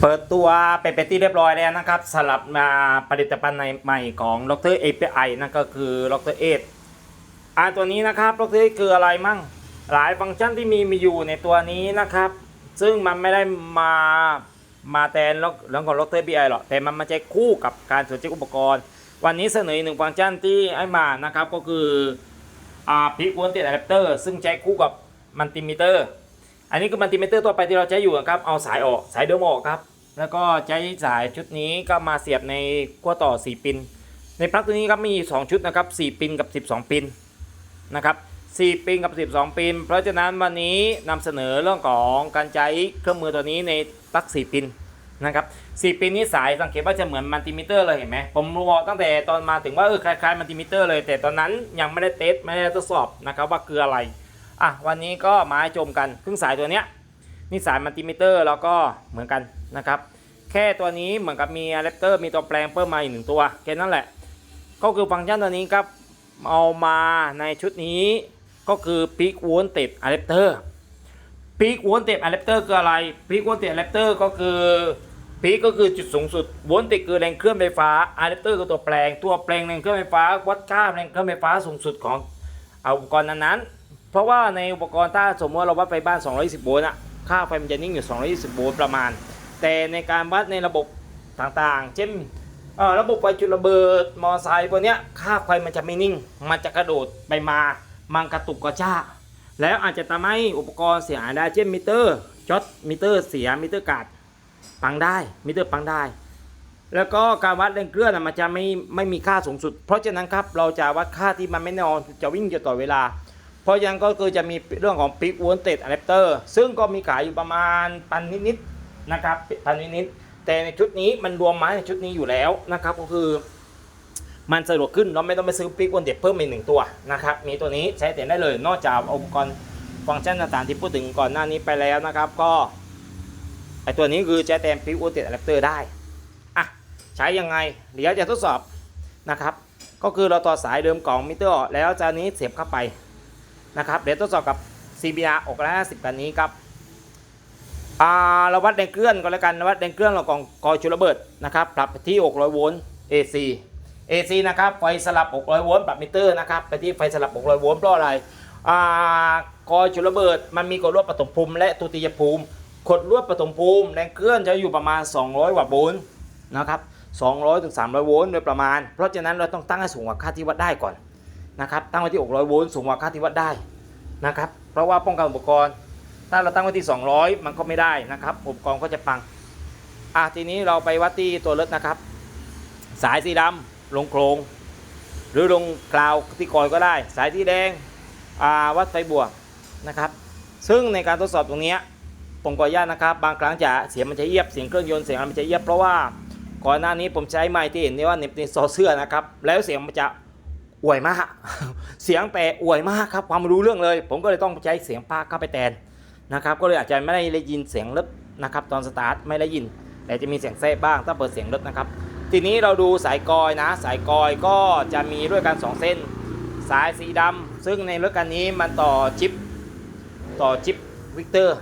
เปิดตัวเป็นเปที่เรียบร้อยแล้วนะครับสำหรับมาผลิตภัณฑ์ใหม่ของดร API นั่นก็คือดรเออ่าตัวนี้นะครับดรคืออะไรมั่งหลายฟังก์ชันที่มีมีอยู่ในตัวนี้นะครับ ซึ่งมันไม่ได้มามาแทนเรื่องของดร API หรอกแต่มันมาใช้คู่กับการสนใจอุปกรณ์ วันนี้เสนออีกหนึ่งฟังก์ชันที่ให้มานะครับก็คืออ่าพิกวนเตอะแดปเตอร์ซึ่งใช้คู่กับมัลติมิเตอร์ อันนี้คือมัลติมิเตอร์ตัวไปที่เราใช้อยู่ครับ เอาสายออกสายเดิมออกครับ แล้วก็ใช้สายชุดนี้ก็มาเสียบในขั้วต่อ 4 ปิน ในปลั๊กตัวนี้ครับมี 2 ชุดนะครับ 4 ปินกับ 12 ปินนะครับ4ปินกับ 12 ปิน เพราะฉะนั้นวันนี้นำเสนอเรื่องของการใช้เครื่องมือตัวนี้ในปลั๊ก 4 ปินนะครับ4ปินนี้สายสังเกตว่าจะเหมือนมัลติมิเตอร์เลยเห็นไหมผมบอกตั้งแต่ตอนมาถึงว่าเออคล้ายๆมัลติมิเตอร์เลย แต่ตอนนั้นยังไม่ได้เทสไม่ได้ทดสอบนะครับว่าคืออะไร อะวันนี้ก็มาให้ชมกันครื่งสายตัวเนี้ยนี่สายมัลติมิเตอร์แล้วก็เหมือนกันนะครับ แค่ตัวนี้เหมือนกับมีอะแดปเตอร์มีตัวแปลงเพิ่มมาอีกหนึ่งตัวแค่นั้นแหละ ก็คือฟังก์ชันตัวนี้ครับเอามาในชุดนี้ก็คือ Peak Voltage Adapter Peak Voltage Adapter คืออะไร Peak Voltage Adapter ก็คือ Peak ก็คือจุดสูงสุด Voltage คือแรงเคลื่อนไฟฟ้า Adapter คือตัวแปลงตัวแปลงแรงเคลื่อนไฟฟ้าวัดค่าแรงเคลื่อนไฟฟ้าสูงสุดของอาอุปกรณ์นั้นๆ เพราะว่าในอุปกรณ์ถ้าสมมติเราวัดไฟบ้าน 220 โวลต์อะค่าไฟมันจะนิ่งอยู่ 220 โวลต์ประมาณ แต่ในการวัดในระบบต่างๆ เช่นระบบไฟจุดระเบิดมอไซค์พวกเนี้ยค่าไฟมันจะไม่นิ่ง มันจะกระโดดไปมามันกระตุกกระชากแล้วอาจจะทำให้อุปกรณ์เสียหายได้เช่นมิเตอร์ช็อตมิเตอร์เสียมิเตอร์ขาดพังได้มิเตอร์พังได้ แล้วก็การวัดแรงเคลื่อนมันจะไม่ไม่มีค่าสูงสุด เพราะฉะนั้นครับเราจะวัดค่าที่มันไม่แน่นอนจะวิ่งอยู่ต่อเวลา เพราะฉะนั้นก็คือจะมีเรื่องของ Peak Voltage Adapter ซึ่งก็มีขายอยู่ประมาณพันนิดๆนะครับพันนิดๆแต่ในชุดนี้มันรวมมาในชุดนี้อยู่แล้วนะครับก็คือมันสะดวกขึ้นเราไม่ต้องไปซื้อ Peak Voltage เพิ่มอีกหนึ่งตัวนะครับมีตัวนี้ใช้แต่ได้เลย นอกจากอุปกรณ์ฟังก์ชันต่างๆที่พูดถึงก่อนหน้านี้ไปแล้วนะครับ ก็ไอตัวนี้คือใช้แทน Peak Voltage Adapter ได้อะใช้ยังไงเดี๋ยวจะทดสอบนะครับ ก็คือเราต่อสายเดิมกล่องมิเตอร์ออกแล้วจานนี้เสียบเข้าไป นะครับ เดี๋ยวทดสอบกับ CBR อกละ50กันนี้ครับอ่าเราวัดแรงเคลื่อนก็แล้วกันวัดแรงเคลื่อนเราของกอยชุระเบิดนะครับปรับไปที่ 600 โวลต์ AC AC นะครับไฟสลับ 600 โวลต์ปรับมิเตอร์นะครับไปที่ไฟสลับ 600 โวลต์เพราะอะไรอ่ากอยชุระเบิดมันมีกดลวดปฐมภูมิและตุติยภูมิกดลวดปฐมภูมิแรงเคลื่อนจะอยู่ประมาณ 200 วัตต์โวลต์นะครับ200ถึง300 โวลต์โดยประมาณ เพราะฉะนั้นเราต้องตั้งให้สูงกว่าค่าที่วัดได้ก่อน นะครับตั้งไว้ที่ 600 โวลต์สูงกว่าค่าที่วัดได้นะครับเพราะว่าป้องกันอุปกรณ์ ถ้าเราตั้งไว้ที่ 200 มันก็ไม่ได้นะครับอุปกรณ์ก็จะพังอะทีนี้เราไปวัดที่ตัวรถนะครับ สายสีดำลงโครง หรือลงกราวที่กอยก็ได้ สายที่แดงวัดไฟบวกนะครับ ซึ่งในการทดสอบตรงนี้ผมขออนุญาตนะครับ บางครั้งจะเสียงมันจะเยียบเสียงเครื่องยนต์เสียงมันจะเยียบเพราะว่าก่อนหน้านี้ผมใช้ไม้ที่เห็นนี่ว่าเน็บในซอเสื้อนะครับ แล้วเสียงมันจะ อวยมาก เสียงแต่อวยมากครับความรู้เรื่องเลย ผมก็เลยต้องใช้เสียงปาเข้าไปแทนนะครับก็เลยอาจจะไม่ได้ยินเสียงรถนะครับตอนสตาร์ทไม่ได้ยิน แต่จะมีเสียงแทรกบ้างถ้าเปิดเสียงรถนะครับทีนี้เราดูสายกอยนะ สายกอยก็จะมีด้วยกัน 2 เส้น สายสีดำซึ่งในรถคันนี้มันต่อชิป ต่อชิปวิกเตอร์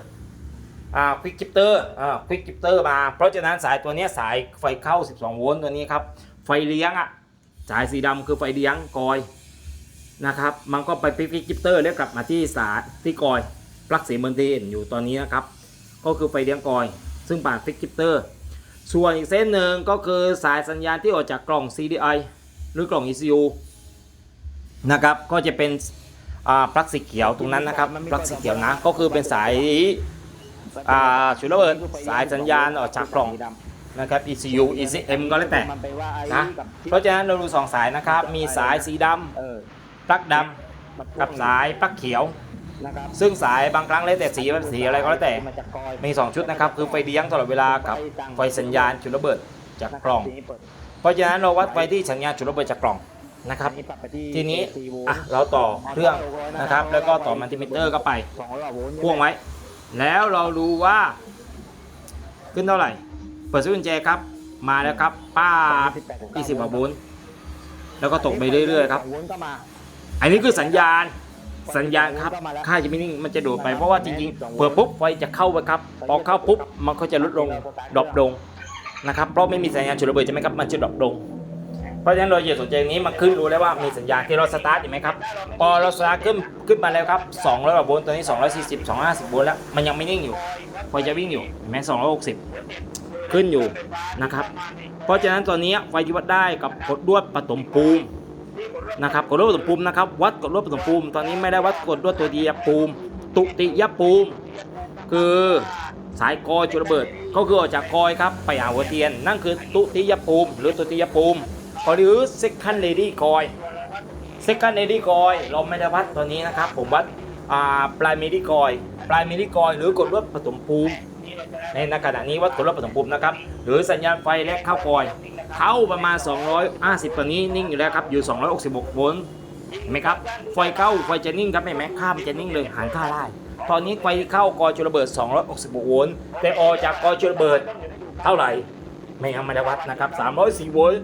อ่าควิกจิปเตอร์อ่าควิกจิปเตอร์มา เพราะฉะนั้นสายตัวนี้สายไฟเข้า 12 โวลต์ตัวนี้ครับ ไฟเลี้ยงอะ สายสีดำคือไฟเลี้ยงกอยนะครับ มันก็ไปพิกจิปเตอร์แล้วกลับมาที่สายที่กอยปลั๊กสีเมนเทนอยู่ตอนนี้นะครับ ก็คือไฟเลี้ยงกอย ซึ่งผ่านพิกจิปเตอร์ ส่วนอีกเส้นหนึ่งก็คือสายสัญญาณที่ออกจากกล่อง CDI หรือกล่อง ECU นะครับ ก็จะเป็นปลั๊กสีเขียวตรงนั้นนะครับ ปลั๊กสีเขียวนะ ก็คือเป็นสายอ่าชุดระเบิดสายสัญญาณออกจากกล่อง นะครับ ECU ECM ก็แล้วแต่มันไปว่าไอ้นะกับที่เพราะฉะนั้นเราดูสองสายนะครับ มีสายสีดเออำปลั๊กดำกับสายปลั๊กเขียวนะครับซึ่งสายบางครั้งแล้วแต่สีมันสีอะไรก็แล้วแต่มาจากกอยมี 2 ชุดนะครับ คือไฟเลี้ยงตลอดเวลากับไฟสัญญาณจุดระเบิดจากกล่องทีนี้เปิดเพราะฉะนั้นเราวัดไฟที่สัญญาณจุดระเบิดจากกล่องนะครับอันนี้ปรับไปที่ทีนี้4โวลต์อะเราต่อเครื่องนะครับ แล้วก็ต่อมัลติมิเตอร์เข้าไปสองร้อยโวลต์พ่วงไว้ แล้วเราดูว่าขึ้นเท่าไหร่ เปิดสวิตช์กุญแจครับ มาแล้วครับป้าบ20กว่าโวลต์แล้วก็ตกไปเรื่อยๆครับสงโวลต์ก็มาอันนี้คือสัญญาณสัญญาณครับค่าจะไม่นิ่งมันจะโดดไปเพราะว่าจริงๆเปิดปุ๊บไฟจะเข้าไปครับพอเข้าปุ๊บมันก็จะลดลงดรอปลงนะครับเพราะไม่มีสัญญาณฉุดระเบิดใช่ไหมครับมันจะดรอปลงเพราะฉะนั้นเราอย่าสนใจอย่างนี้มันขึ้นรู้แล้วว่ามีสัญญาณที่เราสตาร์ทเห็นไหมครับพอเราสตาร์ทขึ้นขึ้นมาแล้วครับ200กว่าโวลต์ตอนนี้ 240 250โวลต์แล้วมันยังไม่นิ่งอยู่พอจะวิ่งอยู่เห็นไหม260 ขึ้นอยู่นะครับ เพราะฉะนั้นตอนนี้ไฟที่วัดได้กับกดลวดปฐมภูมินะครับกดลวดปฐมภูมินะครับ วัดกดลวดปฐมภูมิ ตอนนี้ไม่ได้วัดกดลวดตัวเดียภูมิ ตุติยภูมิ คือสายกอจุดระเบิดก็คือออกจากกอยครับไปหาหัวเทียน นั่นคือตุติยภูมิ หรือตุติยภูมิหรือ second lady กอย second lady กอย เราไม่ได้วัดตัวนี้นะครับ ผมวัดปลายเมดิกอย ปลายเมดิกอย หรือกดลวดปฐมภูมิ ในขณะนี้วัดกุลวดปฐมภูมินะครับหรือสัญญาณไฟและเข้ากอยเข้าประมาณ 250ตอนนี้นิ่งอยู่แล้วครับอยู่ 266โวลต์เห็นไหมครับไฟเข้าไฟจะนิ่งครับเห็นไหมค่ามจะนิ่งเลยหันข้าได้ ตอนนี้ไฟเข้ากอจุลระเบิด 266โวลต์แต่ออกจากกอจุลระเบิดเท่าไหร่ไม่ยังไม่ได้วัดนะครับ304โวลต์